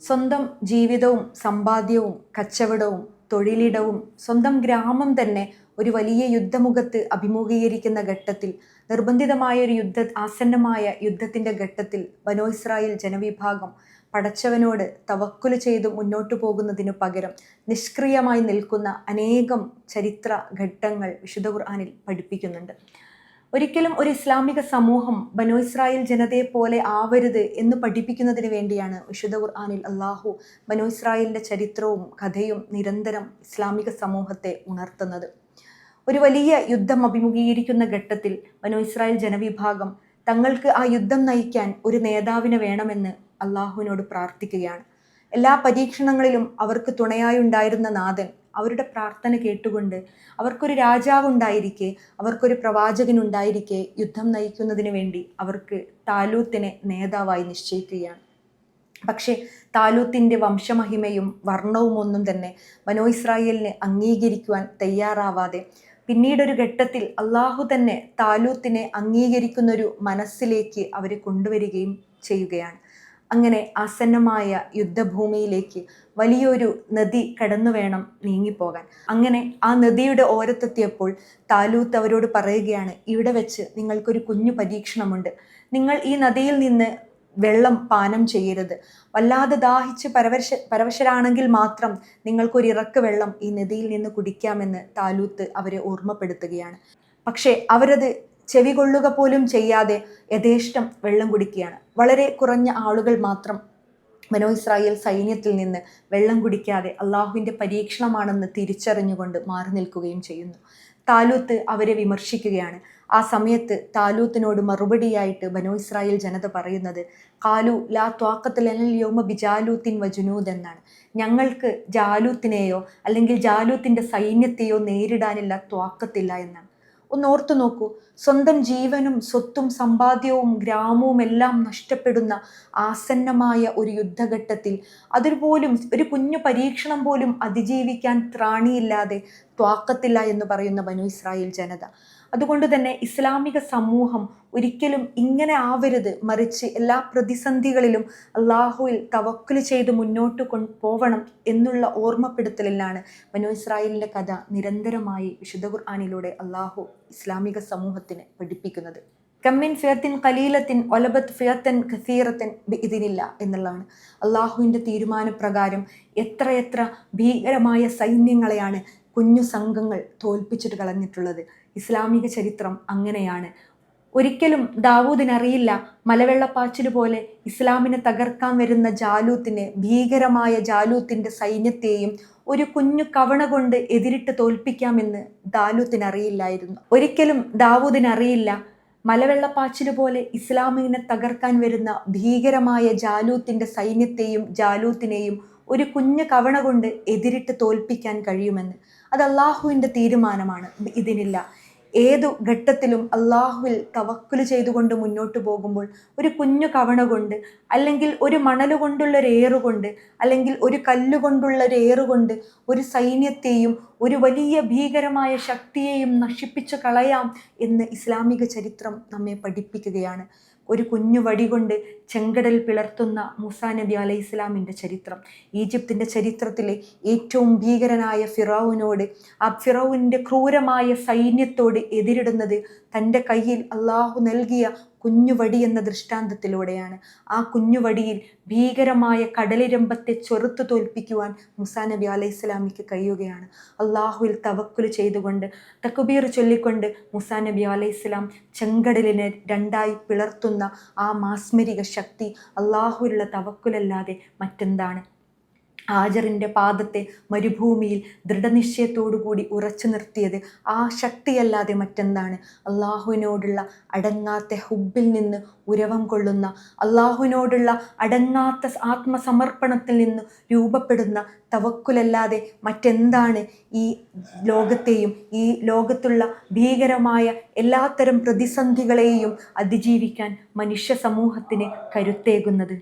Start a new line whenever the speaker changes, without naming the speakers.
സ്വന്തം ജീവിതവും സമ്പാദ്യവും കച്ചവടവും തൊഴിലിടവും സ്വന്തം ഗ്രാമം തന്നെ ഒരു വലിയ യുദ്ധമുഖത്ത് അഭിമുഖീകരിക്കുന്ന ഘട്ടത്തിൽ നിർബന്ധിതമായ ഒരു യുദ്ധ ആസന്നമായ യുദ്ധത്തിന്റെ ഘട്ടത്തിൽ ബനോ ഇസ്രായേൽ ജനവിഭാഗം പടച്ചവനോട് തവക്കുൽ ചെയ്ത് മുന്നോട്ടു പോകുന്നതിനു പകരം നിഷ്ക്രിയമായി നിൽക്കുന്ന അനേകം ചരിത്ര ഘട്ടങ്ങൾ വിശുദ്ധ ഖുർആാനിൽ പഠിപ്പിക്കുന്നുണ്ട്. ഒരിക്കലും ഒരു ഇസ്ലാമിക സമൂഹം ബനോ ഇസ്രായേൽ ജനതയെ പോലെ ആവരുത് എന്ന് പഠിപ്പിക്കുന്നതിന് വേണ്ടിയാണ് വിശുദ്ധ ഖുർആാനിൽ അള്ളാഹു ബനോ ഇസ്രായേലിന്റെ ചരിത്രവും കഥയും നിരന്തരം ഇസ്ലാമിക സമൂഹത്തെ ഉണർത്തുന്നത്. ഒരു വലിയ യുദ്ധം അഭിമുഖീകരിക്കുന്ന ഘട്ടത്തിൽ ബനോ ഇസ്രായേൽ ജനവിഭാഗം തങ്ങൾക്ക് ആ യുദ്ധം നയിക്കാൻ ഒരു നേതാവിനെ വേണമെന്ന് അള്ളാഹുവിനോട് പ്രാർത്ഥിക്കുകയാണ്. എല്ലാ പരീക്ഷണങ്ങളിലും അവർക്ക് തുണയായി ഉണ്ടായിരുന്ന നാഥൻ അവരുടെ പ്രാർത്ഥന കേട്ടുകൊണ്ട് അവർക്കൊരു രാജാവ് ഉണ്ടായിരിക്കെ അവർക്കൊരു പ്രവാചകൻ ഉണ്ടായിരിക്കെ യുദ്ധം നയിക്കുന്നതിന് വേണ്ടി അവർക്ക് താലൂത്തിനെ നേതാവായി നിശ്ചയിക്കുകയാണ്. പക്ഷേ താലൂത്തിന്റെ വംശമഹിമയും വർണവും ഒന്നും തന്നെ മനോ ഇസ്രായേലിനെ അംഗീകരിക്കുവാൻ തയ്യാറാവാതെ പിന്നീടൊരു ഘട്ടത്തിൽ അള്ളാഹു തന്നെ താലൂത്തിനെ അംഗീകരിക്കുന്നൊരു മനസ്സിലേക്ക് അവരെ കൊണ്ടുവരികയും ചെയ്യുകയാണ്. അങ്ങനെ ആസന്നമായ യുദ്ധഭൂമിയിലേക്ക് വലിയൊരു നദി കടന്നു വേണം നീങ്ങിപ്പോകാൻ. അങ്ങനെ ആ നദിയുടെ ഓരത്തെത്തിയപ്പോൾ താലൂത്ത് അവരോട് പറയുകയാണ് ഇവിടെ വെച്ച് നിങ്ങൾക്കൊരു കുഞ്ഞു പരീക്ഷണമുണ്ട്. നിങ്ങൾ ഈ നദിയിൽ നിന്ന് വെള്ളം പാനം ചെയ്യരുത്. വല്ലാതെ ദാഹിച്ച് പരവശ പരവശരാണെങ്കിൽ മാത്രം നിങ്ങൾക്കൊരു ഇറക്ക് വെള്ളം ഈ നദിയിൽ നിന്ന് കുടിക്കാമെന്ന് താലൂത്ത് അവരെ ഓർമ്മപ്പെടുത്തുകയാണ്. പക്ഷേ അവരത് ചെവി കൊള്ളുക പോലും ചെയ്യാതെ യഥേഷ്ടം വെള്ളം കുടിക്കുകയാണ്. വളരെ കുറഞ്ഞ ആളുകൾ മാത്രം മനോ ഇസ്രായേൽ സൈന്യത്തിൽ നിന്ന് വെള്ളം കുടിക്കാതെ അള്ളാഹുവിന്റെ പരീക്ഷണമാണെന്ന് തിരിച്ചറിഞ്ഞുകൊണ്ട് മാറി നിൽക്കുകയും ചെയ്യുന്നു. താലൂത്ത് അവരെ വിമർശിക്കുകയാണ്. ആ സമയത്ത് താലൂത്തിനോട് മറുപടിയായിട്ട് ബനോ ഇസ്രായേൽ ജനത പറയുന്നത് കാലു ലാ ത്വാക്കത്തിൽ യോമ ബിജാലൂത്തിൻ വജുനൂദ് എന്നാണ്. ഞങ്ങൾക്ക് ജാലൂത്തിനെയോ അല്ലെങ്കിൽ ജാലൂത്തിന്റെ സൈന്യത്തെയോ നേരിടാനില്ല ത്വാക്കത്തില്ല എന്നാണ്. ഒന്ന് ഓർത്തു നോക്കൂ. സ്വന്തം ജീവനും സ്വത്തും സമ്പാദ്യവും ഗ്രാമവും എല്ലാം നഷ്ടപ്പെടുന്ന ആസന്നമായ ഒരു യുദ്ധഘട്ടത്തിൽ അതിൽപോലും ഒരു കുഞ്ഞു പരീക്ഷണം പോലും അതിജീവിക്കാൻ ത്രാണിയില്ലാതെ ത്വാക്കത്തില്ല എന്ന് പറയുന്ന ബനു ഇസ്രായേൽ ജനത. അതുകൊണ്ട് തന്നെ ഇസ്ലാമിക സമൂഹം ഒരിക്കലും ഇങ്ങനെ ആവരുത് മറിച്ച് എല്ലാ പ്രതിസന്ധികളിലും അള്ളാഹുവിൽ തവക്കുൽ ചെയ്ത് മുന്നോട്ട് കൊണ്ടു പോവണം എന്നുള്ള ഓർമ്മപ്പെടുത്തലിലാണ് ബനു ഇസ്രായേലിന്റെ കഥ നിരന്തരമായി വിശുദ്ധ ഖുർആാനിലൂടെ അള്ളാഹു ഇസ്ലാമിക സമൂഹത്തിന് പഠിപ്പിക്കുന്നത്. കമ്മിൻ ഫിയത്തിൻ കലീലത്തിൻ ഒലബത്ത് ഫിയത്തൻ ഖസീറത്തൻ ഇതിനില്ല എന്നുള്ളതാണ്. അള്ളാഹുവിന്റെ തീരുമാനപ്രകാരം എത്രയെത്ര ഭീകരമായ സൈന്യങ്ങളെയാണ് കുഞ്ഞു സംഘങ്ങൾ തോൽപ്പിച്ചിട്ട് കളഞ്ഞിട്ടുള്ളത്. ഇസ്ലാമിക ചരിത്രം അങ്ങനെയാണ്. ഒരിക്കലും ദാവൂദിനറിയില്ല മലവെള്ളപ്പാച്ചിൽ പോലെ ഇസ്ലാമിനെ തകർക്കാൻ വരുന്ന ജാലൂത്തിനെ ഭീകരമായ ജാലൂത്തിന്റെ സൈന്യത്തെയും ഒരു കുഞ്ഞു കവണ കൊണ്ട് എതിരിട്ട് തോൽപ്പിക്കാമെന്ന് ദാലൂത്തിനറിയില്ലായിരുന്നു. ഒരിക്കലും ദാവൂദിനറിയില്ല മലവെള്ളപ്പാച്ചിൽ പോലെ ഇസ്ലാമിനെ തകർക്കാൻ വരുന്ന ഭീകരമായ ജാലൂത്തിന്റെ സൈന്യത്തെയും ജാലൂത്തിനെയും ഒരു കുഞ്ഞു കവണ കൊണ്ട് എതിരിട്ട് തോൽപ്പിക്കാൻ കഴിയുമെന്ന്. അത് അള്ളാഹുവിന്റെ തീരുമാനമാണ്. ഇതിനില്ല. ഏതു ഘട്ടത്തിലും അള്ളാഹുവിൽ തവക്കുൽ ചെയ്തുകൊണ്ട് മുന്നോട്ട് പോകുമ്പോൾ ഒരു കുഞ്ഞു കവണ കൊണ്ട് അല്ലെങ്കിൽ ഒരു മണൽ കൊണ്ടുള്ള ഒരു ഏറുകൊണ്ട് അല്ലെങ്കിൽ ഒരു കല്ലുകൊണ്ടുള്ള ഒരു ഏറുകൊണ്ട് ഒരു സൈന്യത്തെയും ഒരു വലിയ ഭീകരമായ ശക്തിയെയും നശിപ്പിച്ചു കളയാം എന്ന് ഇസ്ലാമിക ചരിത്രം നമ്മെ പഠിപ്പിക്കുകയാണ്. ഒരു കുഞ്ഞു വടി കൊണ്ട് ചെങ്കടൽ പിളർത്തുന്ന മൂസാ നബി അലൈഹി ഇസ്ലാമിന്റെ ചരിത്രം. ഈജിപ്തിന്റെ ചരിത്രത്തിലെ ഏറ്റവും ഭീകരനായ ഫിറോവിനോട് ആ ഫിറോവിന്റെ ക്രൂരമായ സൈന്യത്തോട് എതിരിടുന്നത് തന്റെ കയ്യിൽ അള്ളാഹു നൽകിയ കുഞ്ഞുവടി എന്ന ദൃഷ്ടാന്തത്തിലൂടെയാണ്. ആ കുഞ്ഞുവടിയിൽ ഭീകരമായ കടലിരമ്പത്തെ ചെറുത്തു തോൽപ്പിക്കുവാൻ മുസാ നബി അലൈഹി സ്വലാമിക്ക് കഴിയുകയാണ്. അള്ളാഹുവിൽ തവക്കുൽ ചെയ്തുകൊണ്ട് തക്കുബീർ ചൊല്ലിക്കൊണ്ട് മുസാ നബി അലൈഹി സ്വലാം ചെങ്കടലിനെ രണ്ടായി പിളർത്തുന്ന ആ മാസ്മരിക ശക്തി അള്ളാഹുവിലുള്ള തവക്കുലല്ലാതെ മറ്റെന്താണ്? ഹാജറിന്റെ പാദത്തെ മരുഭൂമിയിൽ ദൃഢനിശ്ചയത്തോടുകൂടി ഉറച്ചു നിർത്തിയത് ആ ശക്തിയല്ലാതെ മറ്റെന്താണ്? അള്ളാഹുവിനോടുള്ള അടങ്ങാത്ത ഹുബിൽ നിന്ന് ഉരവം കൊള്ളുന്ന അള്ളാഹുവിനോടുള്ള അടങ്ങാത്ത ആത്മസമർപ്പണത്തിൽ നിന്ന് രൂപപ്പെടുന്ന തവക്കുലല്ലാതെ മറ്റെന്താണ് ഈ ലോകത്തെയും ഈ ലോകത്തുള്ള ഭീകരമായ എല്ലാത്തരം പ്രതിസന്ധികളെയും അതിജീവിക്കാൻ മനുഷ്യ സമൂഹത്തിന് കരുത്തേകുന്നത്?